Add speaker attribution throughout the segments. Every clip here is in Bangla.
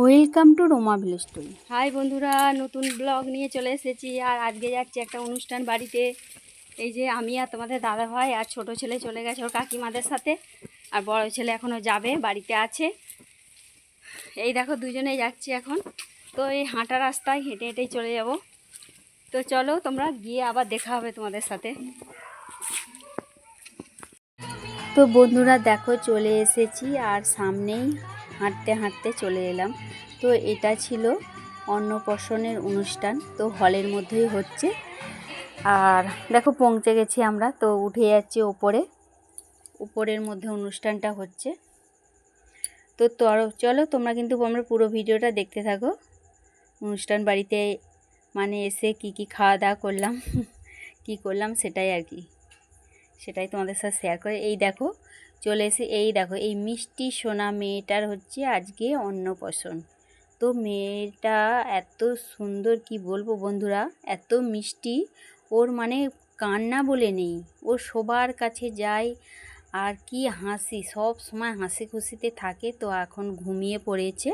Speaker 1: Welcome to Roma village story.
Speaker 2: Hi বন্ধুরা নতুন ব্লগ নিয়ে চলে এসেছি আর আজকে যাচ্ছি একটা অনুষ্ঠান বাড়িতে। এই যে আমি আর তোমাদের দাদা ভাই আর ছোট ছেলে চলে গেছে ওর কাকিমাদের সাথে আর বড় ছেলে এখনও যাবে বাড়িতে আছে। এই দেখো দুজনেই যাচ্ছি এখন। তো এই হাঁটা রাস্তায় হেঁটে হেঁটেই চলে যাব। তো চলো তোমরা গিয়ে আবার দেখা হবে তোমাদের সাথে।
Speaker 1: তো বন্ধুরা দেখো চলে এসেছি আর সামনেই হাঁটতে হাঁটতে চলে এলাম। তো এটা ছিল অন্নপ্রাশনের অনুষ্ঠান। তো হলের মধ্যেই হচ্ছে। আর দেখো পৌঁছে গেছি আমরা। তো উঠে যাচ্ছি ওপরে। উপরের মধ্যে অনুষ্ঠানটা হচ্ছে। তো চলো তোমরা কিন্তু আমরা পুরো ভিডিওটা দেখতে থাকো। অনুষ্ঠান বাড়িতে মানে এসে কি কি খাওয়া দাওয়া করলাম, কি করলাম সেটাই আর কি। সেটাই তোমাদের সাথে শেয়ার করে। এই দেখো চলে এসে এই দেখো, এই মিষ্টি সোনা মেয়েটার হচ্ছে আজকে অন্নপ্রাশন। তো মেয়েটা এত সুন্দর কি বলব বন্ধুরা, এত মিষ্টি। ওর মানে কান্না বলে নেই, ও সবার কাছে যায় আর কি হাসি, সব সময় হাসি খুশিতে থাকে, তো এখন ঘুমিয়ে পড়েছে।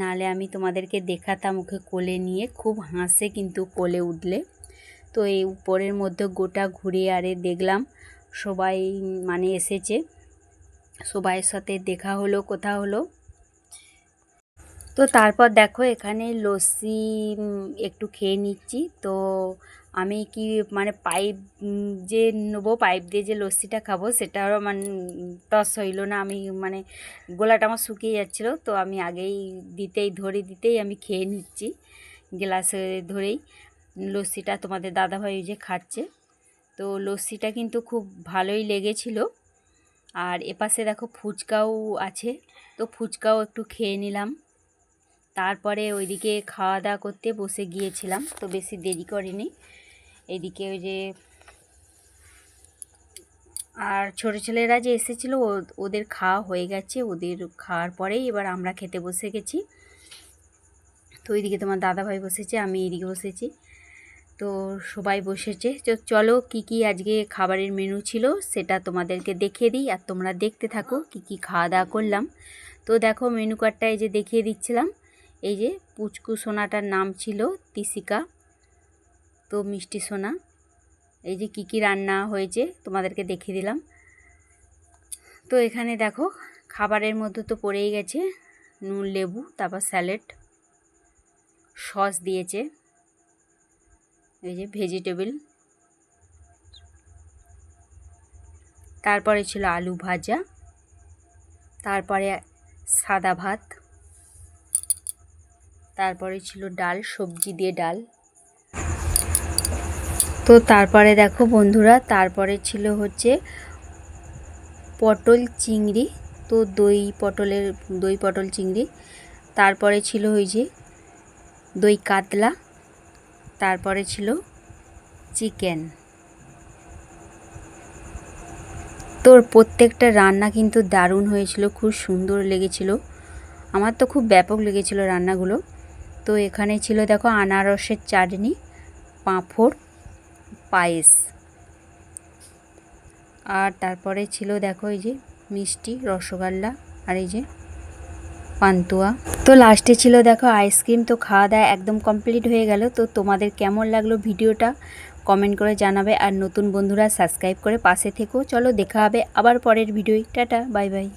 Speaker 1: নালে আমি তোমাদেরকে দেখাতাম ওকে কোলে নিয়ে, খুব হাসে কিন্তু কোলে উঠলে। তো এই উপরের মধ্যে গোটা ঘুরে আরে দেখলাম সবাই মানে এসেছে। সবাইয়ের সাথে দেখা হলো, কথা হলো। তো তারপর দেখো এখানে লস্যি একটু খেয়ে নিচ্ছি। তো আমি কি মানে পাইপ যে নেব, পাইপ দিয়ে যে লস্যিটা খাব, সেটারও মানে তস হইল না। আমি মানে গলাটা আমার শুকিয়ে যাচ্ছিল, তো আমি আগেই দিতেই, ধরে দিতেই আমি খেয়ে নিচ্ছি গ্লাসে ধরেই। লস্যিটা তোমাদের দাদাভাই যে খাচ্ছে। তো লস্যিটা কিন্তু খুব ভালোই লেগেছিলো। আর এপাশে দেখো ফুচকাও আছে। তো ফুচকাও একটু খেয়ে নিলাম। তারপরে ওইদিকে খাওয়া দাওয়া করতে বসে গিয়েছিলাম, তো বেশি দেরি করিনি। এদিকে ওই যে আর ছোটো ছেলেরা যে এসেছিল ওদের খাওয়া হয়ে গেছে। ওদের খাওয়ার পরেই এবার আমরা খেতে বসে গেছি। তো ওইদিকে তোমার দাদাভাই বসেছে, আমি এদিকে বসেছি। তো সবাই বসেছে। তো চলো কি কি আজকে খাবারের মেনু ছিল সেটা তোমাদেরকে দেখিয়ে দিই আর তোমরা দেখতে থাকো কি কি খাওয়া দাওয়া করলাম। তো দেখো মেনু কার্ডটা এই যে দেখিয়ে দিচ্ছিলাম। এই যে পুচকু সোনাটার নাম ছিল তিসিকা। তো মিষ্টি সোনা। এই যে কি কি রান্না হয়েছে তোমাদেরকে দেখিয়ে দিলাম। তো এখানে দেখো খাবারের মধ্যে তো পড়েই গেছে। নুন, লেবু, তারপর স্যালাড সস দিয়েছে। এই যে ভেজিটেবল তারপরে ছিল আলু ভাজা। তারপরে সাদা ভাত। তারপরে ছিল ডাল, সবজি দিয়ে ডাল। তো তারপরে দেখো বন্ধুরা, তারপরে ছিল হচ্ছে পটল চিংড়ি। তো দই পটলের, দই পটল চিংড়ি। তারপরে ছিল ওই যে দই কাতলা। তারপরে ছিল চিকেন। তোর প্রত্যেকটা রান্না কিন্তু দারুণ হয়েছিল, খুব সুন্দর লেগেছিল। আমার তো খুব ব্যাপক লেগেছিল রান্নাগুলো। তো এখানে ছিল দেখো আনারসের চাটনি, পাঁপড়, পায়েস। আর তারপরে ছিল দেখো এই যে মিষ্টি, রসগোল্লা, আর এই যে পান্তুয়া। তো লাস্টে ছিল দেখো আইসক্রিম তো খাওয়া দাওয়া একদম কমপ্লিট হয়ে গেল। তো তোমাদের কেমন লাগল ভিডিওটা? কমেন্ট করে জানাবে। আর নতুন বন্ধুরা সাবস্ক্রাইব করে পাশে থেকো। চলো দেখা হবে আবার পরের ভিডিও টাটা বাই বাই